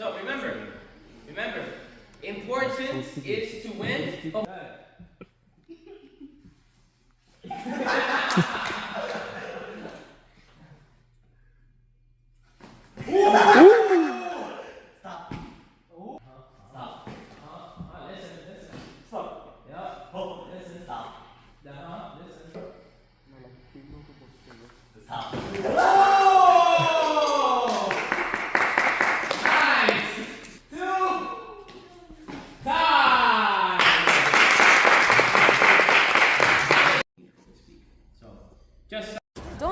So remember, remember, important is to win.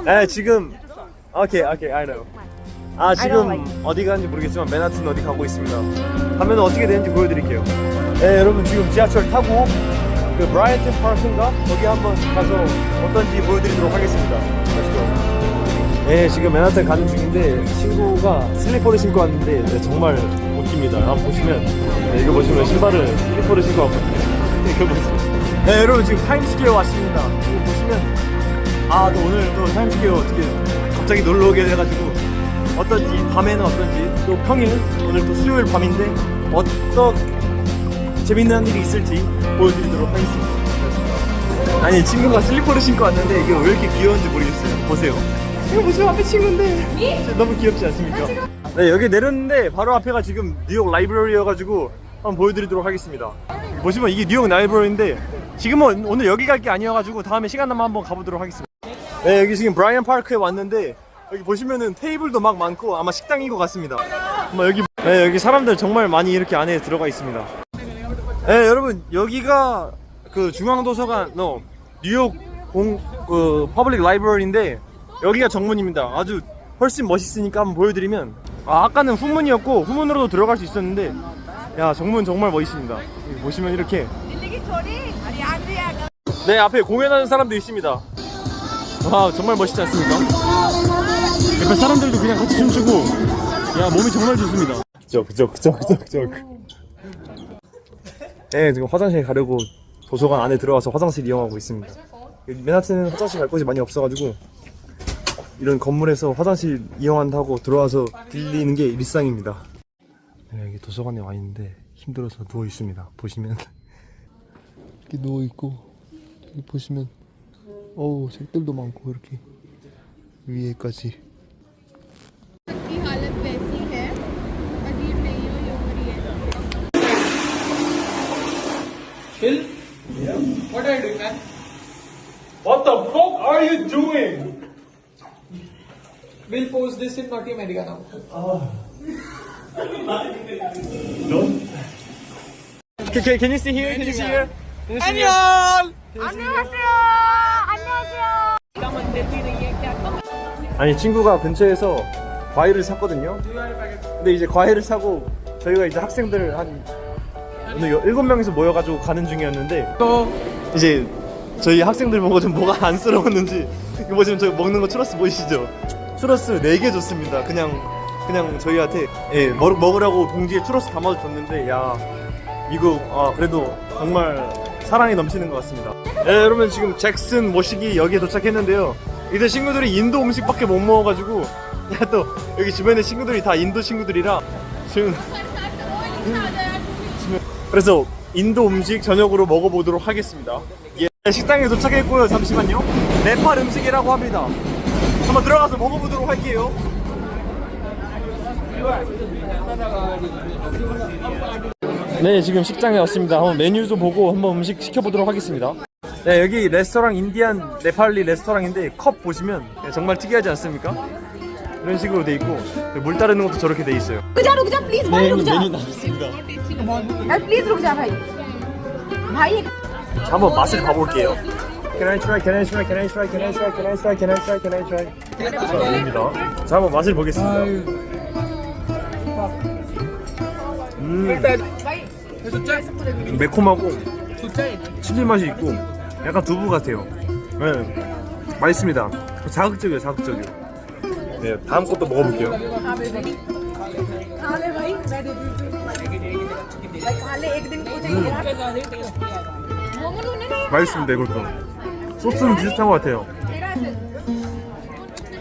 네 지금 오케이 오케이 I know. 아 지금 어디 가는지 모르겠지만 맨하튼 어디 가고 있습니다. 가면 어떻게 되는지 보여드릴게요. 네 여러분 지금 지하철 타고 그 브라이언튼 파크인가? 거기 한번 가서 어떤지 보여드리도록 하겠습니다. Go. 네 지금 맨하튼 가는 중인데 친구가 슬리퍼를 신고 왔는데 네, 정말 웃깁니다. 한번 보시면 네, 이거 보시면 신발을 슬리퍼를 신고 왔거든요. 이거 보세요. 네 여러분 지금 타임스퀘어 왔습니다. 이거 보시면 아, 또 오늘 또 타임스퀘어 어떻게 갑자기 놀러 오게 돼가지고 어떤지 밤에는 어떤지 또 평일 오늘 또 수요일 밤인데 어떤 재밌는 일이 있을지 보여드리도록 하겠습니다. 아니 친구가 슬리퍼를 신고 왔는데 이게 왜 이렇게 귀여운지 모르겠어요. 보세요. 이거 보세요 앞에 친구인데 너무 귀엽지 않습니까? 네 여기 내렸는데 바로 앞에가 지금 뉴욕 라이브러리여가지고 한번 보여드리도록 하겠습니다. 보시면 이게 뉴욕 라이브러리인데 지금은 오늘 여기 갈 게 아니어가지고 다음에 시간 나면 한번 가보도록 하겠습니다. 네, 여기 지금 브라이언 파크에 왔는데 여기 보시면은 테이블도 막 많고 아마 식당인 것 같습니다. 아마 여기 네, 여기 사람들 정말 많이 이렇게 안에 들어가 있습니다. 네, 여러분 여기가 그 중앙도서관, no, 뉴욕 공, 그 퍼블릭 라이브러리인데 여기가 정문입니다. 아주 훨씬 멋있으니까 한번 보여드리면 아, 아까는 후문이었고 후문으로도 들어갈 수 있었는데 야 정문 정말 멋있습니다. 보시면 이렇게 네 앞에 공연하는 사람도 있습니다. 와 정말 멋있지 않습니까? 옆에 사람들도 그냥 같이 춤추고 야 몸이 정말 좋습니다. 그죠 그죠 그죠 그죠 그죠. 네 지금 화장실 가려고 도서관 안에 들어와서 화장실 이용하고 있습니다. 여기 맨하튼은 화장실 갈 곳이 많이 없어가지고 이런 건물에서 화장실 이용한다고 들어와서 빌리는 게 일상입니다. 네, 여기 도서관에 와 있는데 힘들어서 누워 있습니다. 보시면 이렇게 누워 있고 여기 보시면 어우 색들도 많고 이렇게 위에까지 Phil? Yeah. What are you doing, man? What the fuck are you doing? We'll post this in Naughty America now. Oh. no. Can, can, you see here? Can you see here? Can you! 아니 친구가 근처에서 과일을 샀거든요. 근데 이제 과일을 사고 저희가 이제 학생들 한 오늘 여- 일곱 명이서 모여가지고 가는 중이었는데 이제 저희 학생들 보고 좀 뭐가 안쓰러웠는지 이거 보시면 저 먹는 거 추러스 보이시죠? 추러스 4개 줬습니다. 그냥 그냥 저희한테 예, 먹, 먹으라고 봉지에 추러스 담아서 줬는데 야 미국 아 그래도 정말 사랑이 넘치는 것 같습니다. 예, 여러분 지금 잭슨 모시기 여기에 도착했는데요. 이제 친구들이 인도 음식밖에 못 먹어가지고 야, 또 여기 주변에 친구들이 다 인도 친구들이라 지금 그래서 인도 음식 저녁으로 먹어보도록 하겠습니다. 예, 식당에 도착했고요. 잠시만요. 네팔 음식이라고 합니다. 한번 들어가서 먹어보도록 할게요. 네, 지금 식당에 왔습니다. 한번 메뉴도 보고 한번 음식 시켜보도록 하겠습니다. 네, 여기 레스토랑 인디안 네팔리 레스토랑인데 컵 보시면 정말 특이하지 않습니까? 이런 식으로 돼 있고 물 따르는 것도 저렇게 돼 있어요. रुक जा रुक जा प्लीज भाई रुक जा 메뉴 나왔습니다. यार प्लीज रुक जा भाई भाई 자, 한번 맛을 봐볼게요. Can I try? Can I try? Can I try? Can I try? Can I try? Can I try? Can I try? 자, 아닙니다. 자, 한번 맛을 보겠습니다. 음, 매콤하고 칠리 맛이 있고 약간 두부 같아요. 네. 맛있습니다. 자극적이에요, 자극적이에요. 네, 다음 것도 먹어볼게요. 맛있습니다, 이것도. 소스는 비슷한 것 같아요.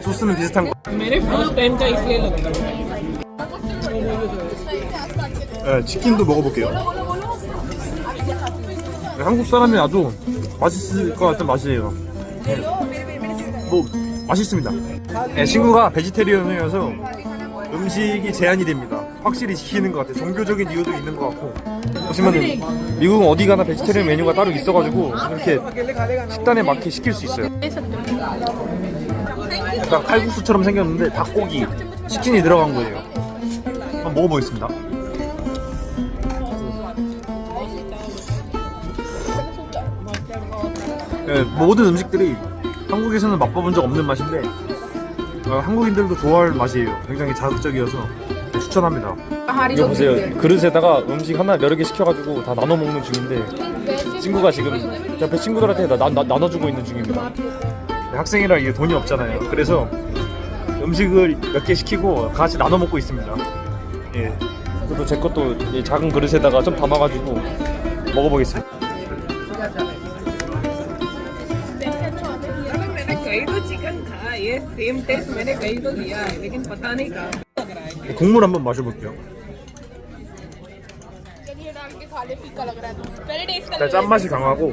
소스는 비슷한 것 같아요. 네, 치킨도 먹어볼게요. 네, 한국 사람이 아주 맛있을 것 같은 맛이에요. 네. 뭐 맛있습니다. 네, 친구가 베지테리언이어서 음식이 제한이 됩니다. 확실히 지키는 것 같아요. 종교적인 이유도 있는 것 같고 보시면은 미국은 어디 가나 베지테리언 메뉴가 따로 있어가지고 이렇게 식단에 맞게 시킬 수 있어요. 약간 칼국수처럼 생겼는데 닭고기, 치킨이 들어간 거예요. 한번 먹어보겠습니다. 예, 모든 음식들이 한국에서는 맛봐본 적 없는 맛인데 어, 한국인들도 좋아할 맛이에요. 굉장히 자극적이어서 추천합니다. 이거 보세요. 그릇에다가 음식 하나 여러 개 시켜가지고 다 나눠 먹는 중인데 친구가 지금 옆에 친구들한테 나, 나, 나눠주고 있는 중입니다. 학생이라 이게 돈이 없잖아요. 그래서 음식을 몇 개 시키고 같이 나눠 먹고 있습니다. 예. 저도 제 것도 이 작은 그릇에다가 좀 담아가지고 먹어보겠습니다. मैंने कई तो चिकन खाया ये सेम टेस्ट मैंने कई तो लिया है लेकिन पता नहीं कहाँ लग रहा है 국물 한번 마셔볼게요. चलिए डाल के खा ले फीका लग रहा है तो पहले टेस्ट कर 일단 짠맛이 강하고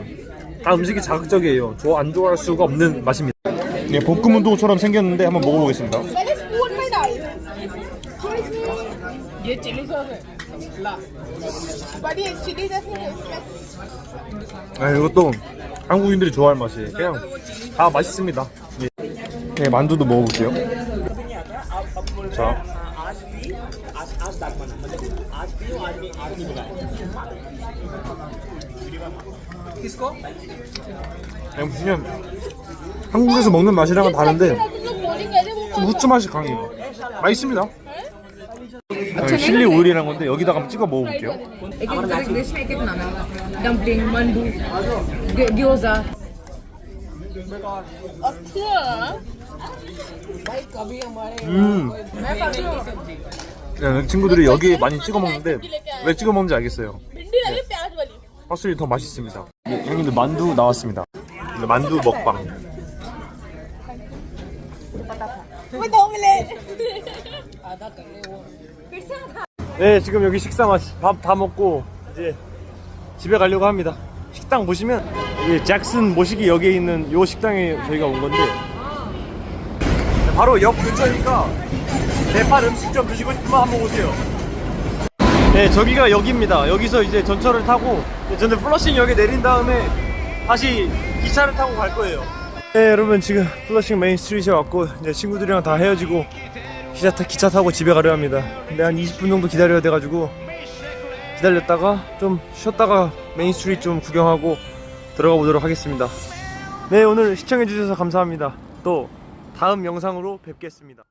다 음식이 자극적이에요. 좋아 안 좋아할 수가 없는 맛입니다. 네, 볶음 운동처럼 생겼는데 한번 먹어보겠습니다. पहले स्पून में डाल ये चिली सॉस है ला बढ़िया चिली जैसे टेस्ट है 네, 이것도 한국인들이 좋아할 맛이에요. 그냥 다 맛있습니다. 예. 네, 만두도 먹어볼게요. 자. 그냥 그냥 한국에서 먹는 맛이랑은 다른데 तुम लोग बोलिंग कैसे वो 좀 후추 맛이 강해요. 맛있습니다. 네, 칠리 오일이라는 건데 여기다가 한번 찍어 먹어볼게요. एक एक तरह डिश में एक एक बनाना डम्पलिंग मंडू ग्योजा 음. 친구들이 여기 많이 찍어 먹는데 왜 찍어 먹는지 알겠어요. 네. 확실히 더 맛있습니다. 네, 형님들 만두 나왔습니다. 만두 먹방. 네, 지금 여기 식사 맛 밥 다 먹고 이제 집에 가려고 합니다. 식당 보시면 이 잭슨 모시기 역에 있는 요 식당에 저희가 온 건데 네, 바로 역 근처니까 네팔 음식점 드시고 싶으면 한번 오세요. 네, 저기가 역입니다. 여기서 이제 전철을 타고 저는 플러싱 역에 내린 다음에 다시 기차를 타고 갈 거예요. 네, 여러분 지금 플러싱 메인 스트리트에 왔고 이제 친구들이랑 다 헤어지고 기차, 타, 기차 타고 집에 가려 합니다. 근데 한 20분 정도 기다려야 돼가지고 기다렸다가 좀 쉬었다가 메인 스트리트 좀 구경하고 들어가 보도록 하겠습니다. 네, 오늘 시청해주셔서 감사합니다. 또 다음 영상으로 뵙겠습니다.